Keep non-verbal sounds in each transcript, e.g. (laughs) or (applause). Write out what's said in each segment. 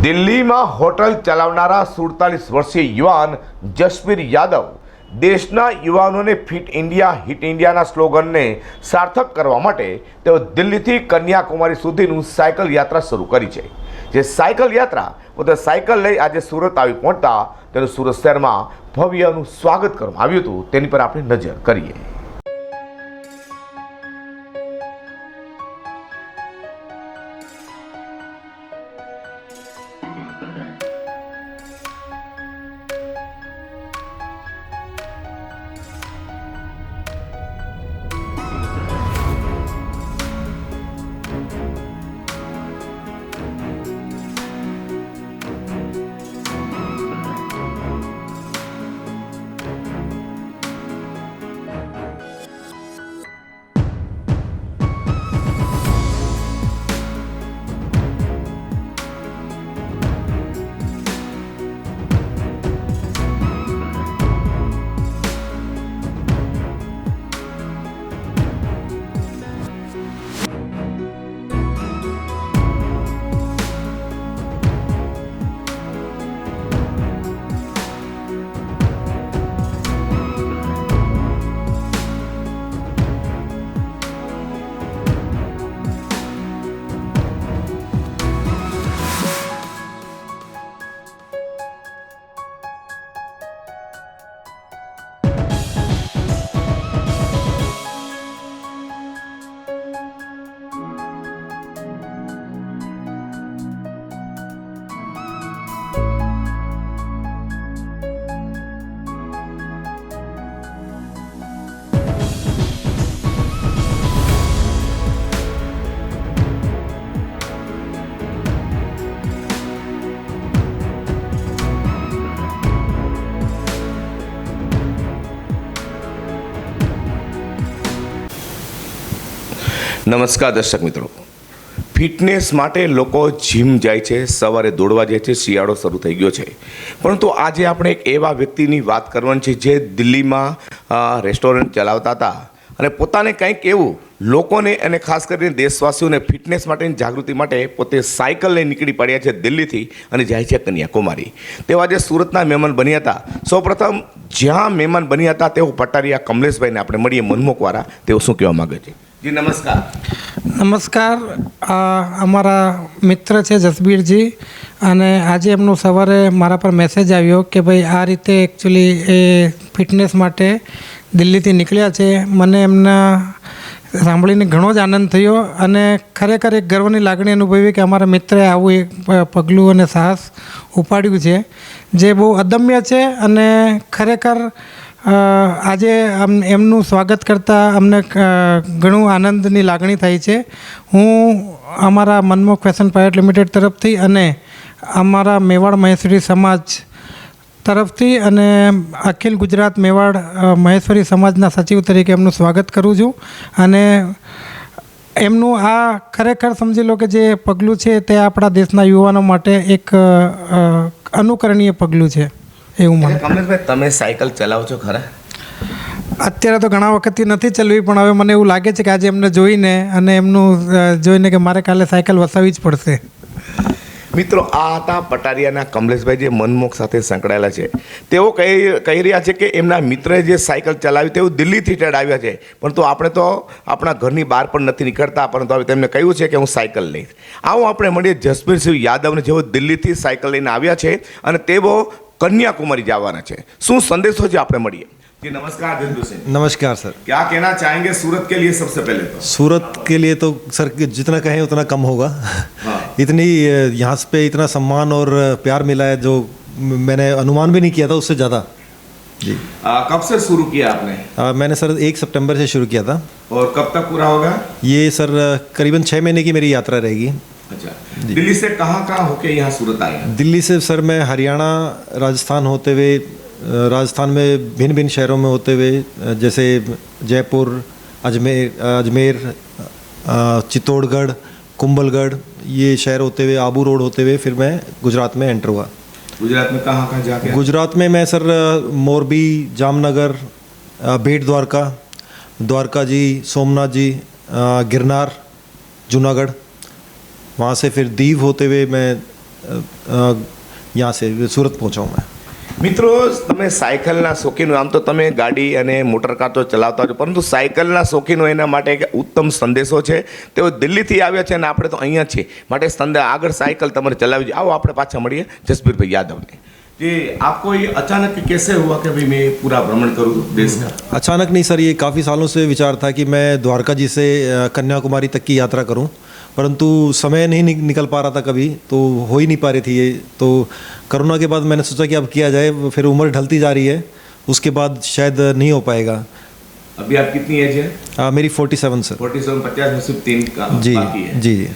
દિલ્હીમાં હોટલ ચલાવનારા સુડતાલીસ વર્ષીય યુવાન જસબીર યાદવ દેશના યુવાનોને ફિટ ઇન્ડિયા, હિટ ઇન્ડિયાના સ્લોગનને સાર્થક કરવા માટે તેઓ દિલ્હીથી કન્યાકુમારી સુધીનું સાયકલ યાત્રા શરૂ કરી છે. જે સાયકલ યાત્રા પોતે સાયકલ લઈ આજે સુરત આવી પહોંચતા તેનું સુરત શહેરમાં ભવ્યનું સ્વાગત કરવામાં આવ્યું હતું. તેની પર આપણે નજર કરીએ. નમસ્કાર દર્શક મિત્રો. ફિટનેસ માટે લોકો જીમ જાય છે, સવારે દોડવા જાય છે, શિયાળો શરૂ થઈ ગયો છે. પરંતુ આજે આપણે એક એવા વ્યક્તિની વાત કરવાની છે જે દિલ્હીમાં રેસ્ટોરન્ટ ચલાવતા હતા. અને પોતાને કંઈક એવું લોકોને અને ખાસ કરીને દેશવાસીઓને ફિટનેસ માટેની જાગૃતિ માટે પોતે સાયકલ લઈને નીકળી પડ્યા છે દિલ્હીથી અને જાય છે કન્યાકુમારી. તેઓ આજે સુરતના મહેમાન બન્યા હતા. સૌપ્રથમ જ્યાં મહેમાન બન્યા હતા તેઓ પટારિયા કમલેશભાઈને આપણે મળીએ મનમુખવાળા તેઓ શું કહેવા માગે છે? જી, નમસ્કાર. નમસ્કાર. અમારા મિત્ર છે જસબીરજી અને આજે એમનો સવારે મારા પર મેસેજ આવ્યો કે ભાઈ આ રીતે એકચ્યુઅલી એ ફિટનેસ માટે દિલ્હીથી નીકળ્યા છે. મને એમના સાંભળીને ઘણો જ આનંદ થયો અને ખરેખર એક ગર્વની લાગણી અનુભવી કે અમારા મિત્રે આવું એક પગલું અને સાહસ ઉપાડ્યું છે, જે બહુ અદમ્ય છે અને ખરેખર આજે એમનું સ્વાગત કરતાં અમને ઘણું આનંદની લાગણી થાય છે. હું અમારા મનમોહ ફેશન પ્રાઇવેટ લિમિટેડ તરફથી અને અમારા મેવાડ મહેશ્વરી સમાજ તરફથી અને અખિલ ગુજરાત મેવાડ મહેશ્વરી સમાજના સચિવ તરીકે એમનું સ્વાગત કરું છું. અને એમનું આ ખરેખર સમજી લો કે જે પગલું છે તે આપણા દેશના યુવાનો માટે એક અનુકરણીય પગલું છે. એવું મને. કમલેશભાઈ તમે સાયકલ ચલાવો છો ખરા? અત્યારે તો ઘણા વખતથી નથી ચલવી પણ હવે મને એવું લાગે છે કે આજે એમને જોઈને અને એમનું જોઈને કે મારે કાલે સાયકલ વસાવવી જ પડશે. મિત્રો આ હતા પટારિયાના કમલેશભાઈ જે મનમોખ સાથે સંકળાયેલા છે. તેઓ કહી કહી રહ્યા છે કે એમના મિત્રએ જે સાયકલ ચલાવી તેઓ દિલ્હીથી ચડાવ્યા આવ્યા છે. પરંતુ આપણે તો આપણા ઘરની બહાર પણ નથી નીકળતા પરંતુ હવે તેમને કહ્યું છે કે હું સાયકલ લઈશ. આવું આપણે મળીએ જસબીરસિંહ યાદવને જેઓ દિલ્હીથી સાયકલ લઈને આવ્યા છે અને તેઓ કન્યાકુમારી જવાના છે શું સંદેશો છે આપણે મળીએ જી નમસ્કાર જસબીરસિંહ नमस्कार सर क्या कहना चाहेंगे सूरत के लिए सबसे पहले तो सूरत के लिए तो सर जितना कहें उतना कम होगा इतनी अ, यहाँ पे इतना सम्मान और अ, प्यार मिला है जो म- मैंने अनुमान भी नहीं किया था उससे ज़्यादा जी आ, कब से शुरू किया आपने अ, मैंने सर एक सितंबर से शुरू किया था और कब तक पूरा होगा ये सर अ, करीबन छः महीने की मेरी यात्रा रहेगी अच्छा। दिल्ली से कहाँ कहाँ होके यहाँ सूरत आए हैं दिल्ली से सर मैं हरियाणा राजस्थान होते हुए राजस्थान में भिन्न भिन्न शहरों में होते हुए जैसे जयपुर अजमेर अजमेर चित्तौड़गढ़ कुंभलगढ़ ये शहर होते हुए आबू रोड होते हुए फिर मैं गुजरात में एंटर हुआ। गुजरात में कहाँ कहाँ जाके? गुजरात में मैं सर मोरबी जामनगर बेट द्वारका द्वारका जी सोमनाथ जी गिरनार जूनागढ़ वहाँ से फिर दीव होते हुए मैं अ, अ, यहाँ से सूरत पहुँचा हूँ मैं મિત્રો તમે સાયકલના શોખીન હોય. આમ તો તમે ગાડી અને મોટરકાર તો ચલાવતા છો પરંતુ સાયકલના શોખીન હોય એના માટે એક ઉત્તમ સંદેશો છે તેઓ દિલ્હીથી આવ્યા છે અને આપણે તો અહીંયા જ છીએ માટે સંદે આગળ સાયકલ તમારે ચલાવવી જોઈએ આવો આપણે પાછા મળીએ જસબીરભાઈ યાદવને જે આપકો ये अचानक कैसे हुआ कि भाई मैं पूरा भ्रमण करूँ देश का अचानक नहीं सर ये काफ़ी सालों से विचार था कि मैं द्वारका जी से अ, कन्याकुमारी तक की यात्रा करूं परंतु समय नहीं निकल पा रहा था कभी तो हो ही नहीं पा रही थी ये। तो कोरोना के बाद मैंने सोचा कि अब किया जाए फिर उम्र ढलती जा रही है उसके बाद शायद नहीं हो पाएगा। अभी आप कितनी एज है? अ, मेरी forty seven sir forty seven पचास में सिर्फ़ तीन का जी बाकी है। जी जी। अ,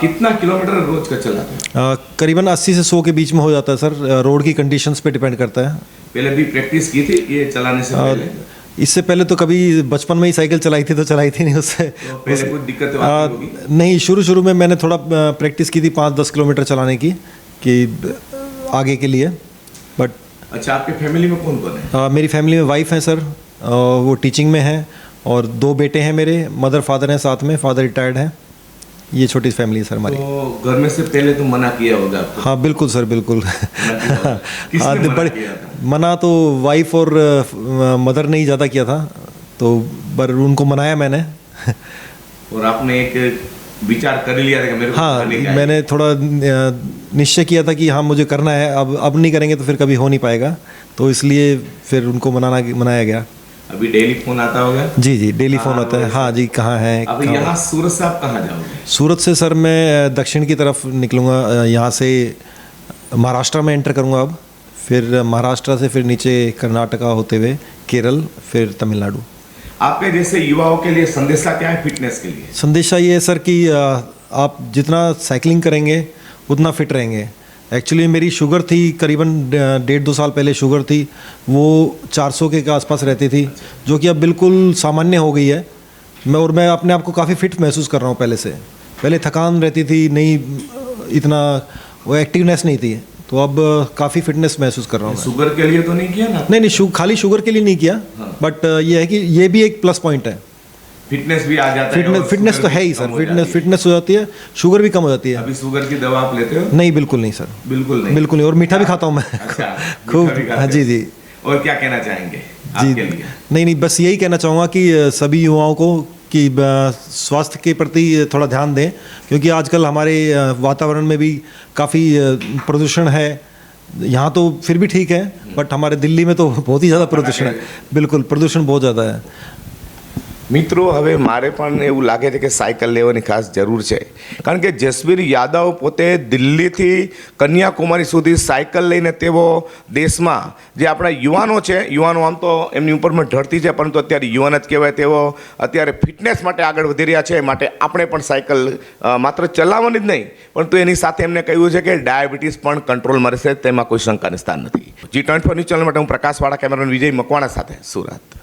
कितना किलोमीटर रोज का चलाते हैं करीबन 80 से 100 के बीच में हो जाता है सर। रोड की कंडीशंस पे डिपेंड करता है। पहले भी प्रैक्टिस की थी ये चलाने से अ, पहले? इससे पहले तो कभी बचपन में ही साइकिल चलाई थी तो चलाई थी नहीं उससे। तो कोई दिक्कतें आ, नहीं शुरू शुरू में मैंने थोड़ा प्रैक्टिस की थी पाँच दस किलोमीटर चलाने की कि आगे के लिए। बट अच्छा आपके फैमिली में कौन कौन है? आ, मेरी फैमिली में वाइफ है सर आ, वो टीचिंग में है और दो बेटे हैं मेरे मदर फादर हैं साथ में फादर रिटायर्ड हैं। ये छोटी फैमिली है सर हमारी। तो घर में से पहले तो मना किया होगा आपको? हाँ बिल्कुल सर बिल्कुल। (laughs) हाँ, बड़े मना तो वाइफ और मदर ने ही ज़्यादा किया था तो पर उनको मनाया मैंने। और आपने एक विचार कर लिया था कि मेरे हाँ का है। मैंने थोड़ा निश्चय किया था कि हाँ मुझे करना है अब अब नहीं करेंगे तो फिर कभी हो नहीं पाएगा तो इसलिए फिर उनको मनाना मनाया गया। अभी डेली फ़ोन आता होगा? जी जी डेली फ़ोन हाँ, आता है। हाँ जी कहाँ हैं अब यहाँ सूरत से आप कहाँ जाओगे? सूरत से सर मैं दक्षिण की तरफ़ निकलूँगा यहाँ से महाराष्ट्र में एंटर करूँगा अब। फिर महाराष्ट्र से फिर नीचे कर्नाटका होते हुए केरल फिर तमिलनाडु। आपके जैसे युवाओं के लिए संदेशा क्या है फिटनेस के लिए? संदेशा ये है सर कि आप जितना साइकिलिंग करेंगे उतना फिट रहेंगे। एक्चुअली मेरी शुगर थी करीबन डेढ़ दो साल पहले शुगर थी। वो 400 के आसपास रहती थी जो कि अब बिल्कुल सामान्य हो गई है। मैं और मैं अपने आप को काफ़ी फिट महसूस कर रहा हूँ पहले से। पहले थकान रहती थी नहीं इतना वो एक्टिवनेस नहीं थी। तो अब काफ़ी फिटनेस महसूस कर रहा हूँ शुगर के लिए तो नहीं किया ना? नहीं नहीं शु, खाली शुगर के लिए नहीं किया हाँ। बट ये है कि ये भी एक प्लस पॉइंट है। फिटनेस भी आ जाता है फिटनेस तो है ही सर फिटनेस फिटनेस हो जाती है। शुगर भी कम हो जाती है। अभी शुगर की दवा आप लेते हो? नहीं बिल्कुल नहीं सर बिल्कुल नहीं? बिल्कुल नहीं और मीठा भी खाता हूँ मैं। अच्छा (laughs) खूब। हाँ जी जी। और क्या कहना चाहेंगे जी। नहीं नहीं बस यही कहना चाहूँगा कि सभी युवाओं को कि स्वास्थ्य के प्रति थोड़ा ध्यान दें क्योंकि आजकल हमारे वातावरण में भी काफ़ी प्रदूषण है। यहाँ तो फिर भी ठीक है बट हमारे दिल्ली में तो (laughs) बहुत ही ज़्यादा प्रदूषण है। बिल्कुल प्रदूषण बहुत ज़्यादा है। મિત્રો, હવે મારે પણ એવું લાગે છે કે સાયકલ લેવાની ખાસ જરૂર છે. કારણ કે જસવીર યાદવ પોતે દિલ્હીથી કન્યાકુમારી સુધી સાયકલ લઈને તેઓ દેશમાં જે આપણા યુવાનો છે, યુવાનો આમ તો એમની ઉપરમાં ઢળતી છે, પરંતુ અત્યારે યુવાન જ કહેવાય તેઓ અત્યારે ફિટનેસ માટે આગળ વધી રહ્યા છે માટે આપણે પણ સાયકલ માત્ર ચલાવવાની જ નહીં, પરંતુ એની સાથે એમને કહ્યું છે કે ડાયાબિટીસ પણ કંટ્રોલમાં રહેશે, તેમાં કોઈ શંકાને સ્થાન નથી. G twenty four news channel માટે હું પ્રકાશવાળા, કેમેરામેન વિજય મકવાણા સાથે સુરત.